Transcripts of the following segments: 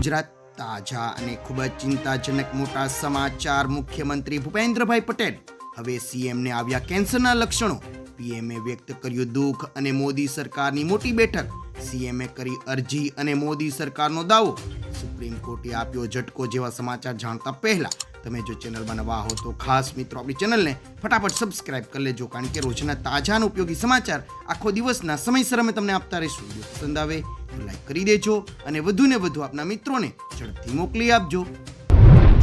ગુજરાત તાજા અને ખૂબ જ ચિંતાજનક મોટા સમાચાર. મુખ્યમંત્રી ભૂપેન્દ્રભાઈ પટેલ હવે સીએમને આવ્યા કેન્સરના લક્ષણો. પીએમએ વ્યક્ત કર્યું દુઃખ અને મોદી સરકારની મોટી બેઠક. સીએમએ કરી અરજી અને મોદી સરકારનો દાવો. સુપ્રીમ કોર્ટે આપ્યો ઝટકો જેવા સમાચાર જાણતા પહેલા. તમે જો ચેનલમાં નવા હો તો ખાસ મિત્રો આપણી ચેનલને ફટાફટ સબસ્ક્રાઇબ કરી લેજો, કારણ કે રોજના તાજા ઉપયોગી સમાચાર આખો દિવસના સમયસર અમે તમને આપતા રહીશું. પસંદ આવે લાઈક કરી દેજો અને વધુને વધુ આપના મિત્રોને ઝડપથી મોકલી આપજો.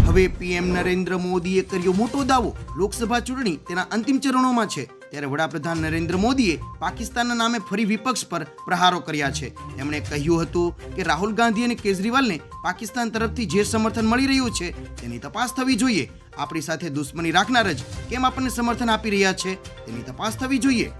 હવે પીએમ નરેન્દ્ર મોદીએ કર્યો મોટો દાવો. લોકસભા ચૂંટણી તેના અંતિમ ચરણોમાં છે. ત્યારે વડાપ્રધાન નરેન્દ્ર મોદીએ પાકિસ્તાનના નામે ફરી વિપક્ષ પર પ્રહારો કર્યા છે. તેમણે કહ્યું હતું કે રાહુલ ગાંધી અને કેજરીવાલને પાકિસ્તાન તરફથી જે સમર્થન મળી રહ્યું છે તેની તપાસ થવી જોઈએ. આપણી સાથે દુશ્મની રાખનાર જ કેમ આપણને સમર્થન આપી રહ્યા છે તેની તપાસ થવી જોઈએ.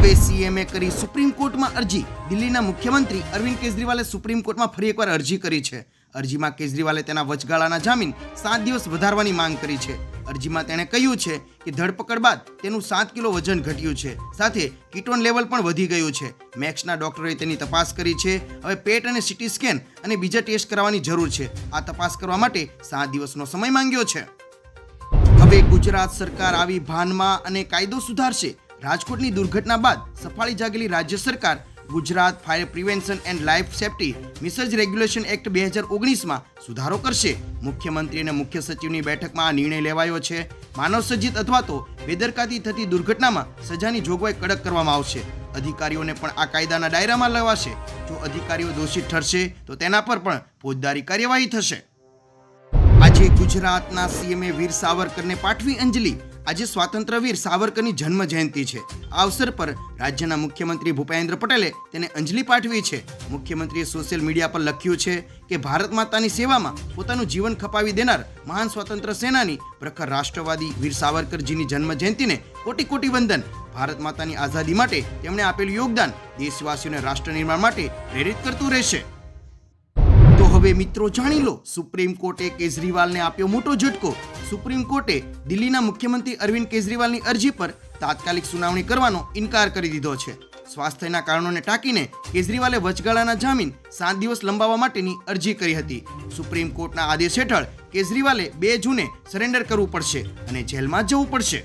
હવે સીએમએ કરી સુપ્રીમ કોર્ટમાં અરજી. દિલ્હીના મુખ્યમંત્રી અરવિંદ કેજરીવાલે સુપ્રીમ કોર્ટમાં ફરી એકવાર અરજી કરી છે. અરજીમાં કેજરીવાલે તેના વચગાળાના જામીન સાત દિવસ વધારવાની માંગ કરી છે. અરજીમાં તેણે કહ્યું છે કે ધરપકડ બાદ તેનું સાત કિલો વજન ઘટ્યું છે. સાથે કીટોન લેવલ પણ વધી ગયું છે. મેક્સના ડોક્ટરોએ તેની તપાસ કરી છે. હવે પેટ અને સીટી સ્કેન અને બીજા ટેસ્ટ કરાવવાની જરૂર છે. આ તપાસ કરવા માટે સાત દિવસનો સમય માંગ્યો છે. હવે ગુજરાત સરકાર આવી ભાનમાં અને કાયદો સુધારશે. રાજકોટની દુર્ઘટના બાદ સફાળી જાગેલી રાજ્ય સરકાર, Gujarat fire prevention and life safety measures regulation act બે હજાર ઓગણીસમાં સુધારો કરશે. મુખ્યમંત્રી અને મુખ્ય સચિવની બેઠકમાં આ નિર્ણય લેવાયો છે. માનવ સર્જિત અથવા તો બેદરકારી થતી દુર્ઘટનામાં સજાની જોગવાઈ કડક કરવામાં આવશે. અધિકારીઓને પણ આ કાયદાના દાયરામાં લેવાશે. જો અધિકારીઓ દોષિત ઠરશે, તો તેના પર પણ ફોજદારી કાર્યવાહી થશે. આજે ગુજરાતના સીએમએ વીર સાવરકરને પાઠવી અંજલિ આજે સ્વાતંત્ર્યવીર સાવરકરની જન્મ જયંતિ છે. આ અવસર પર રાજ્યના મુખ્યમંત્રી ભૂપેન્દ્ર પટેલે તેને અંજલિ પાઠવી છે. મુખ્યમંત્રીએ સોશિયલ મીડિયા પર લખ્યું છે કે ભારત માતાની સેવામાં પોતાનું જીવન ખપાવી દેનાર મહાન સ્વાતંત્ર્ય સેનાની પ્રખર રાષ્ટ્રવાદી વીર સાવરકરજીની જન્મ જયંતિને કોટી કોટી વંદન, ભારત માતાની આઝાદી માટે તેમણે આપેલું યોગદાન દેશવાસીઓને રાષ્ટ્ર નિર્માણ માટે પ્રેરિત કરતું રહેશે. હવે મિત્રો જાણી લો, સુપ્રીમ કોર્ટે કેજરીવાલને આપ્યો મોટો ઝટકો. સુપ્રીમ કોર્ટે દિલ્હીના મુખ્યમંત્રી અરવિંદ કેજરીવાલની અરજી પર તાત્કાલિક સુનાવણી કરવાનો ઇનકાર કરી દીધો છે. સ્વાસ્થ્યના કારણોને ટાંકીને કેજરીવાલે વચગાળાના જામીન સાત દિવસ લંબાવવા માટેની અરજી કરી હતી. સુપ્રીમ કોર્ટના આદેશ હેઠળ કેજરીવાલે બે જૂને સરેન્ડર કરવું પડશે અને જેલમાં જવું પડશે.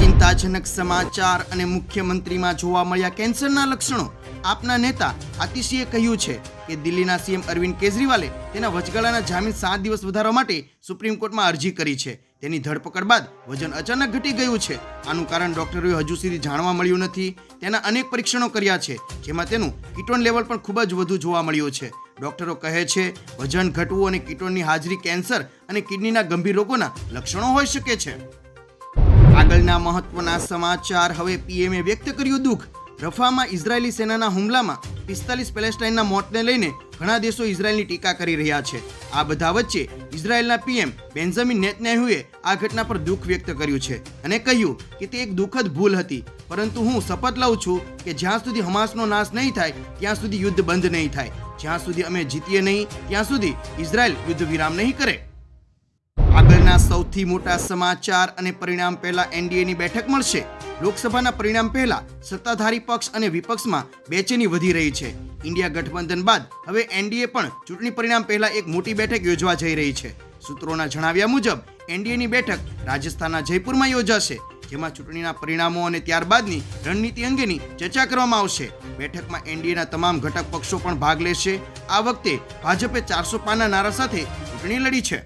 ચિંતાજનક સમાચાર અને મુખ્યમંત્રીમાં જોવા મળ્યા કેન્સરના લક્ષણો. આપના નેતા આતિશીએ કહ્યું છે કે દિલ્હીના સીએમ અરવિંદ કેજરીવાલે તેના વચગાળાના જામીન સાત દિવસ વધારવા માટે સુપ્રીમ કોર્ટમાં અરજી કરી છે. તેની ધરપકડ બાદ વજન અચાનક ઘટી ગયું છે. આનું કારણ ડોક્ટરોએ હજુ સુધી જાણવા મળ્યું નથી. તેના અનેક પરીક્ષણો કર્યા છે, જેમાં તેનું કીટોન લેવલ પણ ખૂબ જ વધુ જોવા મળ્યું છે. ડોક્ટરો કહે છે, વજન ઘટવું અને કીટોનની હાજરી કેન્સર અને કિડનીના ગંભીર રોગોના લક્ષણો હોઈ શકે છે. આગળના મહત્વના સમાચાર હવે પીએમએ વ્યક્ત કર્યું દુઃખ. રફામાં ઇઝરાયેલી સેનાના હુમલામાં પિસ્તાલીસ પેલેસ્ટાઇનના મોતને લઈને ઘણા દેશો ઇઝરાયેલની ટીકા કરી રહ્યા છે. આ બધા વચ્ચે ઇઝરાયેલના પીએમ બેન્ઝામિન નેતન્યાહુએ આ ઘટના પર દુઃખ વ્યક્ત કર્યું છે અને કહ્યું કે તે એક દુઃખદ ભૂલ હતી. પરંતુ હું શપથ લઉં છું કે જ્યાં સુધી હમાસનો નાશ નહીં થાય, ત્યાં સુધી યુદ્ધ બંધ નહીં થાય. જ્યાં સુધી અમે જીતીએ નહીં, ત્યાં સુધી ઇઝરાયેલ યુદ્ધ વિરામ નહીં કરે. આગળના સૌથી મોટા સમાચાર અને પરિણામ પહેલા એનડીએની બેઠક મળશે. લોકસભાના પરિણામ પહેલા સત્તાધારી પક્ષ અને વિપક્ષમાં બેચેની વધી રહી છે. ઇન્ડિયા ગઠબંધન બાદ હવે એનડીએ પણ ચૂંટણી પરિણામ પહેલા એક મોટી બેઠક યોજવા જઈ રહી છે. સૂત્રોના જણાવ્યા મુજબ, એનડીએની બેઠક રાજસ્થાનના જયપુરમાં યોજાશે, જેમાં ચૂંટણીના પરિણામો અને ત્યારબાદની રણનીતિ અંગેની ચર્ચા કરવામાં આવશે. બેઠકમાં એનડીએના તમામ ઘટક પક્ષો પણ ભાગ લેશે. આ વખતે ભાજપે ચારસો પાના નારા સાથે ચૂંટણી લડી છે.